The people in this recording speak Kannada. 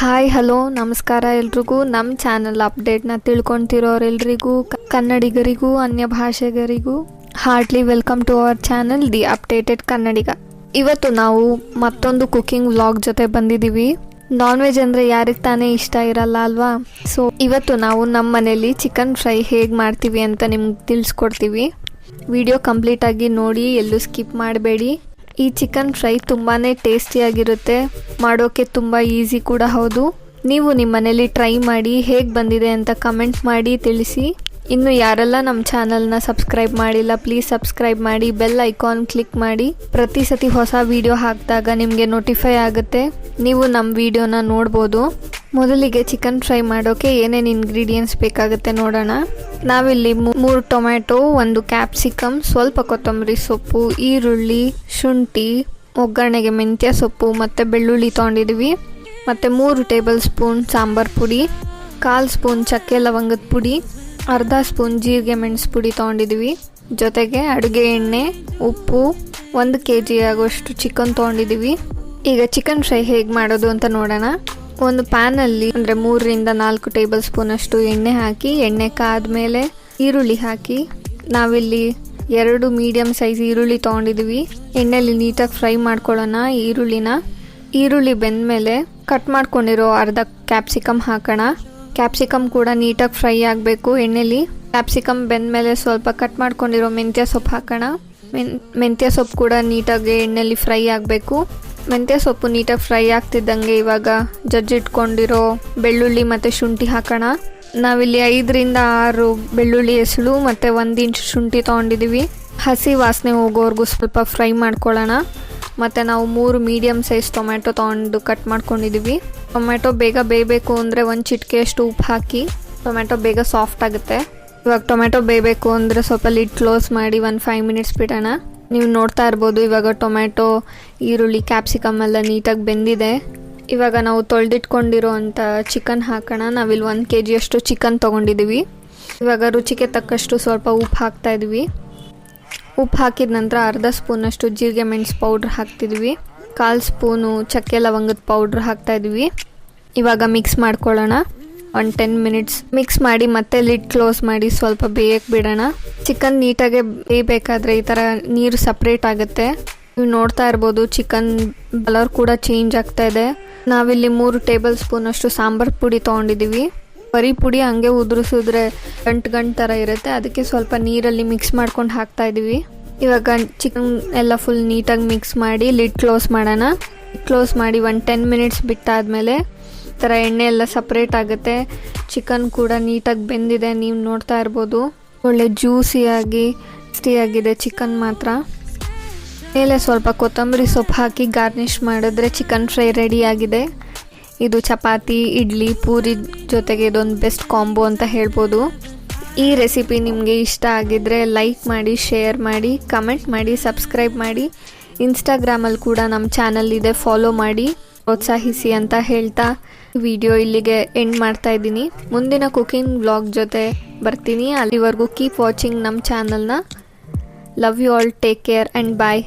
ಹಾಯ್, ಹಲೋ, ನಮಸ್ಕಾರ ಎಲ್ರಿಗೂ. ನಮ್ಮ ಚಾನಲ್ ಅಪ್ಡೇಟ್ನ ತಿಳ್ಕೊತಿರೋರೆಲ್ರಿಗೂ ಕನ್ನಡಿಗರಿಗೂ, ಅನ್ಯ ಭಾಷೆಗರಿಗೂ, heartly welcome to our channel the updated Kannadiga. ಇವತ್ತು ನಾವು ಮತ್ತೊಂದು ಕುಕಿಂಗ್ ವ್ಲಾಗ್ ಜೊತೆ ಬಂದಿದ್ದೀವಿ. ನಾನ್ ವೆಜ್ ಅಂದರೆ ಯಾರಿಗೆ ತಾನೇ ಇಷ್ಟ ಇರಲ್ಲ ಅಲ್ವಾ? ಸೊ ಇವತ್ತು ನಾವು ನಮ್ಮ ಮನೇಲಿ ಚಿಕನ್ ಫ್ರೈ ಹೇಗೆ ಮಾಡ್ತೀವಿ ಅಂತ ನಿಮ್ಗೆ ತಿಳಿಸ್ಕೊಡ್ತೀವಿ. ವಿಡಿಯೋ ಕಂಪ್ಲೀಟಾಗಿ ನೋಡಿ, ಎಲ್ಲೂ ಸ್ಕಿಪ್ ಮಾಡಬೇಡಿ. ಈ ಚಿಕನ್ ಫ್ರೈ ತುಂಬಾ ಟೇಸ್ಟಿಯಾಗಿರುತ್ತೆ. ಮಾಡೋಕ್ಕೆ ತುಂಬ ಈಸಿ ಕೂಡ ಹೌದು. ನೀವು ನಿಮ್ಮ ಮನೇಲಿ ಟ್ರೈ ಮಾಡಿ ಹೇಗೆ ಬಂದಿದೆ ಅಂತ ಕಮೆಂಟ್ ಮಾಡಿ ತಿಳಿಸಿ. ಇನ್ನು ಯಾರೆಲ್ಲ ನಮ್ಮ ಚಾನಲ್ನ ಸಬ್ಸ್ಕ್ರೈಬ್ ಮಾಡಿಲ್ಲ, ಪ್ಲೀಸ್ ಸಬ್ಸ್ಕ್ರೈಬ್ ಮಾಡಿ, ಬೆಲ್ ಐಕಾನ್ ಕ್ಲಿಕ್ ಮಾಡಿ. ಪ್ರತಿ ಸತಿ ಹೊಸ ವಿಡಿಯೋ ಹಾಕಿದಾಗ ನಿಮಗೆ ನೋಟಿಫೈ ಆಗುತ್ತೆ. ನೀವು ನಮ್ಮ ವಿಡಿಯೋನ ನೋಡ್ಬೋದು. ಮೊದಲಿಗೆ ಚಿಕನ್ ಫ್ರೈ ಮಾಡೋಕ್ಕೆ ಏನೇನು ಇಂಗ್ರೀಡಿಯೆಂಟ್ಸ್ ಬೇಕಾಗುತ್ತೆ ನೋಡೋಣ. ನಾವಿಲ್ಲಿ ಮೂರು ಟೊಮ್ಯಾಟೊ, ಒಂದು ಕ್ಯಾಪ್ಸಿಕಮ್ ಸ್ವಲ್ಪ ಕೊತ್ತಂಬರಿ ಸೊಪ್ಪು, ಈರುಳ್ಳಿ, ಶುಂಠಿ, ಒಗ್ಗರಣೆಗೆ ಮೆಂತ್ಯ ಸೊಪ್ಪು ಮತ್ತು ಬೆಳ್ಳುಳ್ಳಿ ತೊಗೊಂಡಿದ್ವಿ. ಮತ್ತು ಮೂರು ಟೇಬಲ್ ಸ್ಪೂನ್ ಸಾಂಬಾರ್ ಪುಡಿ, ಕಾಲು ಸ್ಪೂನ್ ಚಕ್ಕೆ ಲವಂಗದ ಪುಡಿ, ಅರ್ಧ ಸ್ಪೂನ್ ಜೀರಿಗೆ ಮೆಣಸು ಪುಡಿ ತೊಗೊಂಡಿದ್ವಿ. ಜೊತೆಗೆ ಅಡುಗೆ ಎಣ್ಣೆ, ಉಪ್ಪು, ಒಂದು ಕೆ ಜಿ ಆಗುವಷ್ಟು ಚಿಕನ್ ತೊಗೊಂಡಿದ್ದೀವಿ ಈಗ ಚಿಕನ್ ಫ್ರೈ ಹೇಗೆ ಮಾಡೋದು ಅಂತ ನೋಡೋಣ. ಒಂದು ಪ್ಯಾನಲ್ಲಿ ಅಂದರೆ ಮೂರರಿಂದ ನಾಲ್ಕು ಟೇಬಲ್ ಸ್ಪೂನ್ ಅಷ್ಟು ಎಣ್ಣೆ ಹಾಕಿ, ಎಣ್ಣೆ ಕಾದ್ಮೇಲೆ ಈರುಳ್ಳಿ ಹಾಕಿ, ನಾವಿಲ್ಲಿ ಎರಡು ಮೀಡಿಯಮ್ ಸೈಜ್ ಈರುಳ್ಳಿ ತೊಗೊಂಡಿದ್ದೀವಿ ಎಣ್ಣೆಲಿ ನೀಟಾಗಿ ಫ್ರೈ ಮಾಡ್ಕೊಳ್ಳೋಣ ಈರುಳ್ಳಿನ. ಈರುಳ್ಳಿ ಬೆಂದಮೇಲೆ ಕಟ್ ಮಾಡ್ಕೊಂಡಿರೋ ಅರ್ಧ ಕ್ಯಾಪ್ಸಿಕಮ್ ಹಾಕೋಣ. ಕ್ಯಾಪ್ಸಿಕಮ್ ಕೂಡ ನೀಟಾಗಿ ಫ್ರೈ ಆಗಬೇಕು ಎಣ್ಣೆಲಿ. ಕ್ಯಾಪ್ಸಿಕಮ್ ಬೆಂದಮೇಲೆ ಸ್ವಲ್ಪ ಕಟ್ ಮಾಡ್ಕೊಂಡಿರೋ ಮೆಂತ್ಯ ಸೊಪ್ಪು ಹಾಕೋಣ. ಮೆಂತ್ಯ ಸೊಪ್ಪು ಕೂಡ ನೀಟಾಗಿ ಎಣ್ಣೆಲಿ ಫ್ರೈ ಆಗಬೇಕು. ಮೆಂತ್ಯ ಸೊಪ್ಪು ನೀಟಾಗಿ ಫ್ರೈ ಆಗ್ತಿದ್ದಂಗೆ ಇವಾಗ ಜಜ್ಜಿಟ್ಕೊಂಡಿರೋ ಬೆಳ್ಳುಳ್ಳಿ ಮತ್ತು ಶುಂಠಿ ಹಾಕೋಣ. ನಾವಿಲ್ಲಿ ಐದರಿಂದ ಆರು ಬೆಳ್ಳುಳ್ಳಿ ಹೆಸಳು ಮತ್ತು ಒಂದು ಇಂಚು ಶುಂಠಿ ತೊಗೊಂಡಿದ್ದೀವಿ ಹಸಿ ವಾಸನೆ ಹೋಗೋವರೆಗೂ ಸ್ವಲ್ಪ ಫ್ರೈ ಮಾಡ್ಕೊಳ್ಳೋಣ. ಮತ್ತು ನಾವು ಮೂರು ಮೀಡಿಯಮ್ ಸೈಜ್ ಟೊಮ್ಯಾಟೊ ತೊಗೊಂಡು ಕಟ್ ಮಾಡ್ಕೊಂಡಿದ್ದೀವಿ ಟೊಮ್ಯಾಟೊ ಬೇಗ ಬೇಯಬೇಕು ಅಂದರೆ ಒಂದು ಚಿಟಿಕೆಯಷ್ಟು ಉಪ್ಪು ಹಾಕಿ ಟೊಮ್ಯಾಟೊ ಬೇಗ ಸಾಫ್ಟ್ ಆಗುತ್ತೆ. ಇವಾಗ ಟೊಮ್ಯಾಟೊ ಬೇಯಬೇಕು ಅಂದರೆ ಸ್ವಲ್ಪ ಲಿಡ್ ಕ್ಲೋಸ್ ಮಾಡಿ ಒಂದು ಫೈವ್ ಮಿನಿಟ್ಸ್ ಬಿಡೋಣ. ನೀವು ನೋಡ್ತಾ ಇರ್ಬೋದು, ಇವಾಗ ಟೊಮ್ಯಾಟೊ, ಈರುಳ್ಳಿ ಕ್ಯಾಪ್ಸಿಕಮ್ ಎಲ್ಲ ನೀಟಾಗಿ ಬೆಂದಿದೆ. ಇವಾಗ ನಾವು ತೊಳೆದಿಟ್ಕೊಂಡಿರೋ ಅಂಥ ಚಿಕನ್ ಹಾಕೋಣ. ನಾವಿಲ್ಲಿ ಒಂದು ಕೆ ಜಿಯಷ್ಟು ಚಿಕನ್ ತೊಗೊಂಡಿದ್ದೀವಿ. ಇವಾಗ ರುಚಿಗೆ ತಕ್ಕಷ್ಟು ಸ್ವಲ್ಪ ಉಪ್ಪು ಹಾಕ್ತಾ ಇದ್ವಿ ಉಪ್ಪು ಹಾಕಿದ ನಂತರ ಅರ್ಧ ಸ್ಪೂನಷ್ಟು ಜೀರಿಗೆ ಮೆಣಸು ಪೌಡ್ರ್ ಹಾಕ್ತಿದ್ವಿ ಕಾಲು ಸ್ಪೂನು ಚಕ್ಕೆ ಲವಂಗದ ಪೌಡ್ರ್ ಹಾಕ್ತಾ ಇದ್ವಿ ಇವಾಗ ಮಿಕ್ಸ್ ಮಾಡ್ಕೊಳ್ಳೋಣ. ಒಂದು ಟೆನ್ ಮಿನಿಟ್ಸ್ ಮಿಕ್ಸ್ ಮಾಡಿ ಮತ್ತೆ ಲಿಡ್ ಕ್ಲೋಸ್ ಮಾಡಿ ಸ್ವಲ್ಪ ಬೇಯಕ್ಕೆ ಬಿಡೋಣ. ಚಿಕನ್ ನೀಟಾಗೆ ಬೇಯಬೇಕಾದ್ರೆ ಈ ಥರ ನೀರು ಸಪ್ರೇಟ್ ಆಗುತ್ತೆ. ನೀವು ನೋಡ್ತಾ ಇರ್ಬೋದು ಚಿಕನ್ ಕಲರ್ ಕೂಡ ಚೇಂಜ್ ಆಗ್ತಾ ಇದೆ. ನಾವಿಲ್ಲಿ ಮೂರು ಟೇಬಲ್ ಸ್ಪೂನ್ ಅಷ್ಟು ಸಾಂಬಾರ್ ಪುಡಿ ತೊಗೊಂಡಿದ್ದೀವಿ ಬರೀ ಪುಡಿ ಹಂಗೆ ಉದುರಿಸಿದ್ರೆ ಗಂಟು ಗಂಟು ಥರ ಇರುತ್ತೆ. ಅದಕ್ಕೆ ಸ್ವಲ್ಪ ನೀರಲ್ಲಿ ಮಿಕ್ಸ್ ಮಾಡ್ಕೊಂಡು ಹಾಕ್ತಾ ಇದ್ದೀವಿ ಇವಾಗ ಚಿಕನ್ ಎಲ್ಲ ಫುಲ್ ನೀಟಾಗಿ ಮಿಕ್ಸ್ ಮಾಡಿ ಲಿಡ್ ಕ್ಲೋಸ್ ಮಾಡೋಣ. ಕ್ಲೋಸ್ ಮಾಡಿ ಒಂದು ಟೆನ್ ಮಿನಿಟ್ಸ್ ಬಿಟ್ಟಾದಮೇಲೆ ಥರ ಎಣ್ಣೆ ಎಲ್ಲ ಸಪ್ರೇಟ್ ಆಗುತ್ತೆ. ಚಿಕನ್ ಕೂಡ ನೀಟಾಗಿ ಬೆಂದಿದೆ, ನೀವು ನೋಡ್ತಾ ಇರ್ಬೋದು. ಒಳ್ಳೆ ಜ್ಯೂಸಿಯಾಗಿ ಟೇಸ್ಟಿಯಾಗಿದೆ ಚಿಕನ್ ಮಾತ್ರ. ಮೇಲೆ ಸ್ವಲ್ಪ ಕೊತ್ತಂಬರಿ ಸೊಪ್ಪು ಹಾಕಿ ಗಾರ್ನಿಷ್ ಮಾಡಿದ್ರೆ ಚಿಕನ್ ಫ್ರೈ ರೆಡಿಯಾಗಿದೆ ಇದು ಚಪಾತಿ, ಇಡ್ಲಿ, ಪೂರಿ ಜೊತೆಗೆ ಇದೊಂದು ಬೆಸ್ಟ್ ಕಾಂಬೋ ಅಂತ ಹೇಳ್ಬೋದು. ಈ ರೆಸಿಪಿ ನಿಮಗೆ ಇಷ್ಟ ಆಗಿದ್ರೆ ಲೈಕ್ ಮಾಡಿ ಶೇರ್ ಮಾಡಿ ಕಮೆಂಟ್ ಮಾಡಿ ಸಬ್ಸ್ಕ್ರೈಬ್ ಮಾಡಿ. ಇನ್ಸ್ಟಾಗ್ರಾಮಲ್ಲಿ ಕೂಡ ನಮ್ಮ ಚಾನಲ್ ಇದೆ ಫಾಲೋ ಮಾಡಿ. ಪ್ರೋತ್ಸಾಹಿಸಿ ಅಂತ ಹೇಳ್ತಾ ವಿಡಿಯೋ ಇಲ್ಲಿಗೆ ಎಂಡ್ ಮಾಡ್ತಾ ಇದ್ದೀನಿ. ಮುಂದಿನ ಕುಕಿಂಗ್ ವ್ಲಾಗ್ ಜೊತೆ ಬರ್ತೀನಿ. ಅಲ್ಲಿವರೆಗೂ ಕೀಪ್ ವಾಚಿಂಗ್ ನಮ್ಮ ಚಾನಲ್ನ love you all take care and bye